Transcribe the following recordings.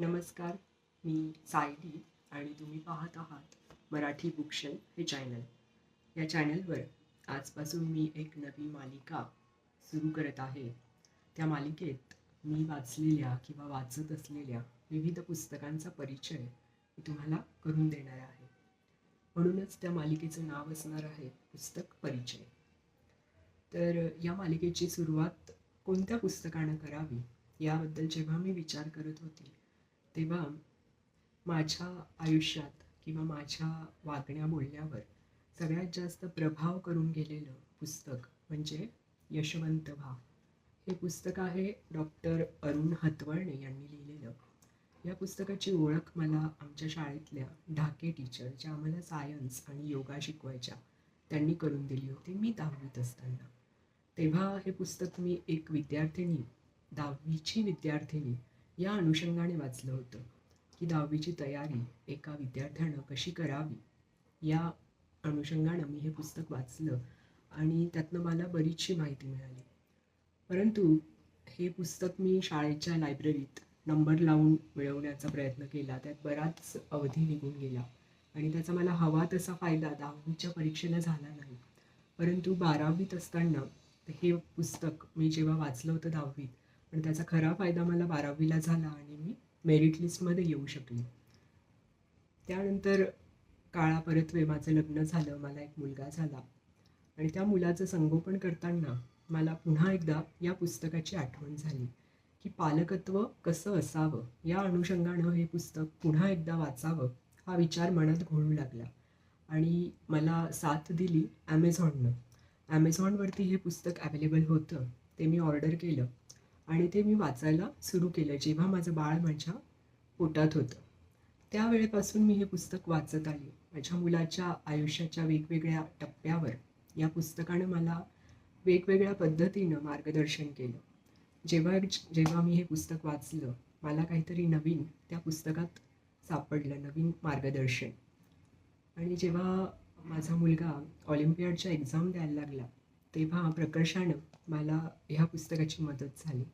नमस्कार मी सायली आणि तुम्ही पाहत आहात मराठी बुकशेल हे चॅनल. या चॅनलवर आजपासून मी एक नवी मालिका सुरू करत आहे. त्या मालिकेत मी वाचलेल्या किंवा वाचत असलेल्या विविध पुस्तकांचा परिचय मी तुम्हाला करून देणार आहे. म्हणूनच त्या मालिकेचं नाव असणार आहे पुस्तक परिचय. तर या मालिकेची सुरुवात कोणत्या पुस्तकानं करावी याबद्दल जेव्हा मी विचार करत होती तेव्हा माझ्या आयुष्यात किंवा माझ्या वागण्या बोलण्यावर सगळ्यात जास्त प्रभाव करून गेलेलं पुस्तक म्हणजे यशवंत भा हे पुस्तक आहे डॉक्टर अरुण हतवळणे यांनी लिहिलेलं. या पुस्तकाची ओळख मला आमच्या शाळेतल्या ढाके टीचर ज्या आम्हाला सायन्स आणि योगा शिकवायच्या त्यांनी करून दिली होती मी दहावीत असताना. तेव्हा हे पुस्तक मी एक विद्यार्थिनी दहावीची विद्यार्थिनी या अनुषंगाने वाचलं होतं की दहावीची तयारी एका विद्यार्थ्यानं कशी करावी? या अनुषंगानं मी हे पुस्तक वाचलं आणि त्यातनं मला बरीचशी माहिती मिळाली. परंतु हे पुस्तक मी शाळेच्या लायब्ररीत नंबर लावून मिळवण्याचा प्रयत्न केला. त्यात बराच अवधी निघून गेला आणि त्याचा मला हवा तसा फायदा दहावीच्या परीक्षेला झाला नाही. परंतु बारावीत असताना हे पुस्तक मी जेव्हा वाचलं होतं दहावीत पण त्याचा खरा फायदा मला बारावीला झाला आणि मी मेरिट लिस्टमध्ये येऊ शकले. त्यानंतर काळा परत्वे माझं लग्न झालं मला एक मुलगा झाला. आणि त्या मुलाचं संगोपन करताना मला पुन्हा एकदा या पुस्तकाची आठवण झाली की पालकत्व कसं असावं या अनुषंगानं हे पुस्तक पुन्हा एकदा वाचावं हा विचार मनात घोळू लागला. आणि मला साथ दिली ॲमेझॉननं ॲमेझॉनवरती हे पुस्तक ॲवेलेबल होतं ते मी ऑर्डर केलं. आणि ते मी वाचायला सुरू केलं जेव्हा माझं बाळ माझ्या पोटात होतं. त्यावेळेपासून मी हे पुस्तक वाचत आले. माझ्या मुलाच्या आयुष्याच्या वेगवेगळ्या टप्प्यावर या पुस्तकानं मला वेगवेगळ्या पद्धतीनं मार्गदर्शन केलं. जेव्हा जेव्हा मी हे पुस्तक वाचलं मला काहीतरी नवीन त्या पुस्तकात सापडलं नवीन मार्गदर्शन. आणि जेव्हा माझा मुलगा ऑलिम्पियाडच्या एक्झाम द्यायला लागला तेव्हा प्रकर्षानं मला ह्या पुस्तकाची मदत झाली.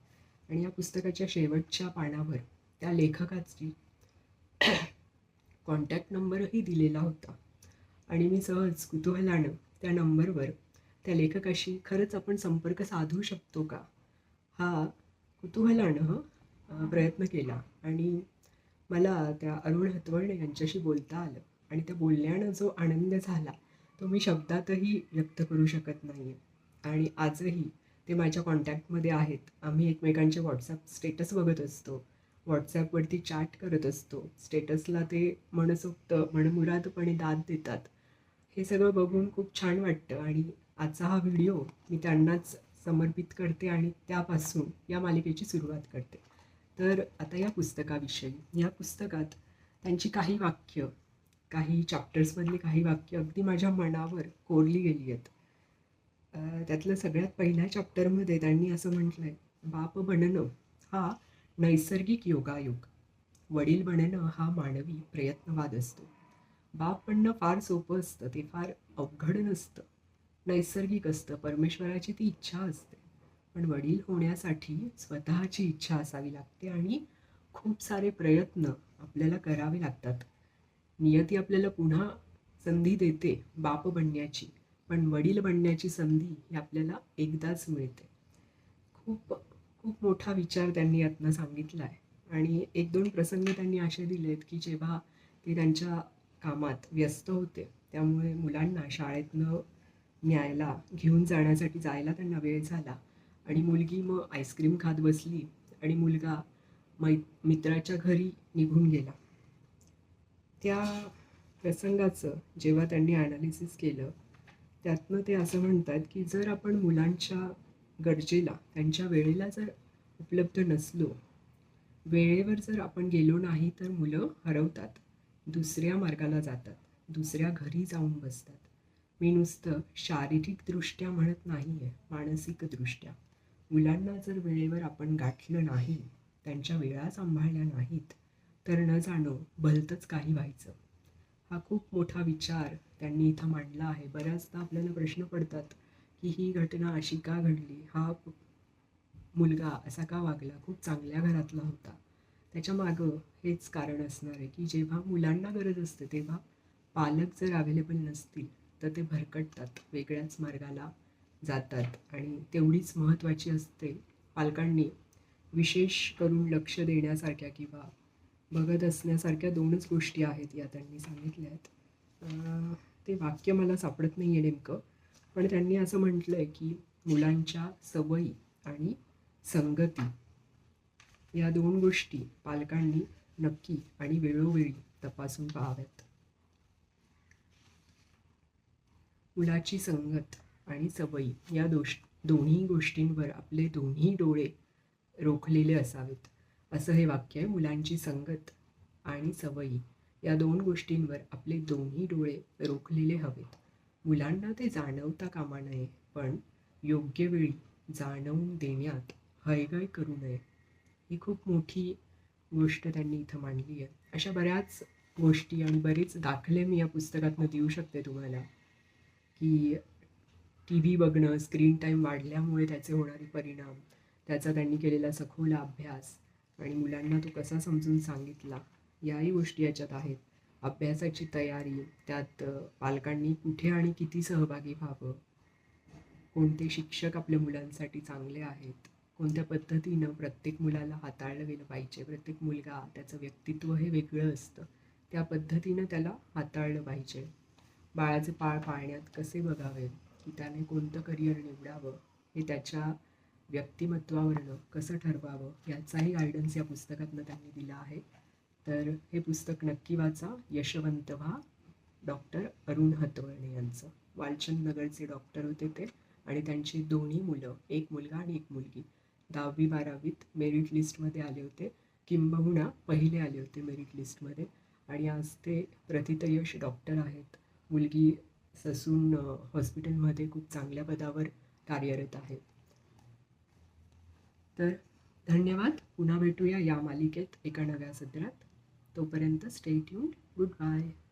आणि या पुस्तकाच्या शेवटच्या पानावर त्या लेखकाची कॉन्टॅक्ट नंबरही दिलेला होता. आणि मी सहज कुतूहलानं त्या नंबरवर त्या लेखकाशी खरंच आपण संपर्क साधू शकतो का? हा कुतूहलानं प्रयत्न केला. आणि मला त्या अरुण हतवळणे यांच्याशी बोलता आलं. आणि त्या बोलण्यानं जो आनंद झाला तो मी शब्दातही व्यक्त करू शकत नाही आहे आणि आजही ते माझ्या कॉन्टॅक्टमध्ये आहेत. आम्ही एकमेकांचे व्हॉट्सअप स्टेटस बघत असतो. व्हॉट्सॲपवरती चॅट करत असतो. स्टेटसला ते मनसोक्त मनमुरादपणे दाद देतात. हे सगळं बघून खूप छान वाटतं आणि आजचा हा व्हिडिओ मी त्यांनाच समर्पित करते आणि त्यापासून या मालिकेची सुरुवात करते. तर आता या पुस्तकाविषयी. या पुस्तकात त्यांची काही वाक्य काही चॅप्टर्समधली काही वाक्य अगदी माझ्या मनावर कोरली गेली आहेत. त्यातल्या त्यातलं सगळ्यात पहिल्या चॅप्टरमध्ये त्यांनी असं म्हटलं आहे बाप बनणं हा नैसर्गिक योगायोग. वडील बनणं हा मानवी प्रयत्नवाद असतो. बाप बनणं फार सोपं असतं ते फार अवघड नसतं. नैसर्गिक असतं परमेश्वराची ती इच्छा असते. पण वडील होण्यासाठी स्वतःची इच्छा असावी लागते आणि खूप सारे प्रयत्न आपल्याला करावे लागतात. नियती आपल्याला पुन्हा संधी देते बाप बनण्याची. पण वडील बनण्याची संधी ही आपल्याला एकदाच मिळते. खूप खूप मोठा विचार त्यांनी यातनं सांगितला आहे आणि एक दोन प्रसंग त्यांनी असे दिले आहेत की जेव्हा ते त्यांच्या कामात व्यस्त होते त्यामुळे मुलांना शाळेतनं न्यायला घेऊन जाण्यासाठी जायला त्यांना वेळ झाला. आणि मुलगी मग आईस्क्रीम खात बसली आणि मुलगा मै मित्राच्या घरी निघून गेला. त्या प्रसंगाचं जेव्हा त्यांनी ॲनालिसिस केलं त्यातनं ते असं म्हणतात की जर आपण मुलांच्या गरजेला त्यांच्या वेळेला जर उपलब्ध नसलो वेळेवर जर आपण गेलो नाही तर मुलं हरवतात दुसऱ्या मार्गाला जातात दुसऱ्या घरी जाऊन बसतात. मी नुसतं शारीरिकदृष्ट्या म्हणत नाही आहे मानसिकदृष्ट्या. मुलांना जर वेळेवर आपण गाठलं नाही त्यांच्या वेळा सांभाळल्या नाहीत तर न जाणं भलतंच काही व्हायचं. हा खूप मोठा विचार त्यांनी इथं मांडला आहे. बऱ्याचदा आपल्याला प्रश्न पडतात की ही घटना अशी का घडली? हा मुलगा असा का वागला? खूप चांगल्या घरातला होता. त्याच्या मागं हेच कारण असणार आहे की जेव्हा मुलांना गरज असते तेव्हा पालक जर अवेलेबल नसतील तर ते भरकटतात वेगळ्याच मार्गाला जातात. आणि तेवढीच महत्त्वाची असते पालकांनी विशेष करून लक्ष देण्यासारख्या किंवा बघत असण्यासारख्या दोनच गोष्टी आहेत या त्यांनी सांगितल्या आहेत ते वाक्य मला सापडत नाही आहे नेमकं पण त्यांनी असं म्हटलं आहे की मुलांच्या सवयी आणि संगती या दोन गोष्टी पालकांनी नक्की आणि वेळोवेळी तपासून पाहाव्यात. मुलाची संगत आणि सवयी या दोष दोन्ही गोष्टींवर आपले दोन्ही डोळे रोखलेले असावेत. असं हे वाक्य आहे मुलांची संगत आणि सवयी. या दोन गोष्टींवर आपले दोन्ही डोळे रोखलेले हवेत. मुलांना ते जाणवता कामा नये पण योग्य वेळी जाणवून देण्यात हयगय करू नये. ही खूप मोठी गोष्ट त्यांनी इथं मांडली आहे. अशा बऱ्याच गोष्टी आणि बरेच दाखले मी या पुस्तकातनं देऊ शकते तुम्हाला. की टी व्ही बघणं स्क्रीन टाईम वाढल्यामुळे त्याचे होणारे परिणाम त्याचा त्यांनी केलेला सखोल अभ्यास आणि मुलांना तो कसा समजून सांगितला? याही गोष्टी याच्यात आहेत. अभ्यासाची तयारी त्यात पालकांनी कुठे आणि किती सहभागी व्हावं? कोणते शिक्षक आपल्या मुलांसाठी चांगले आहेत? कोणत्या पद्धतीनं प्रत्येक मुलाला हाताळलं गेलं पाहिजे? प्रत्येक मुलगा त्याचं व्यक्तित्व हे वेगळं असतं. त्या पद्धतीनं त्याला हाताळलं पाहिजे. बाळाचे पाळ पाळण्यात कसे बघावे? की त्याने कोणतं करिअर निवडावं? हे त्याच्या व्यक्तिमत्वावरनं कसं ठरवावं याचाही गायडन्स या पुस्तकातनं त्यांनी दिला आहे. तर हे पुस्तक नक्की वाचा. यशवंत व्हा. डॉक्टर अरुण हतवळणे यांचं. वालचंद नगरचे डॉक्टर होते ते आणि त्यांची दोन्ही मुलं एक मुलगा आणि एक मुलगी. दहावी बारावीत मेरिट लिस्टमध्ये आले होते. किंबहुना पहिले आले होते मेरिट लिस्टमध्ये आणि आज ते प्रतितयश डॉक्टर आहेत. मुलगी ससून हॉस्पिटलमध्ये खूप चांगल्या पदावर कार्यरत आहेत तर धन्यवाद. पुन्हा भेटूया या मालिकेत एका नव्या सत्रात. तोपर्यंत स्टे ट्यून्ड गुड बाय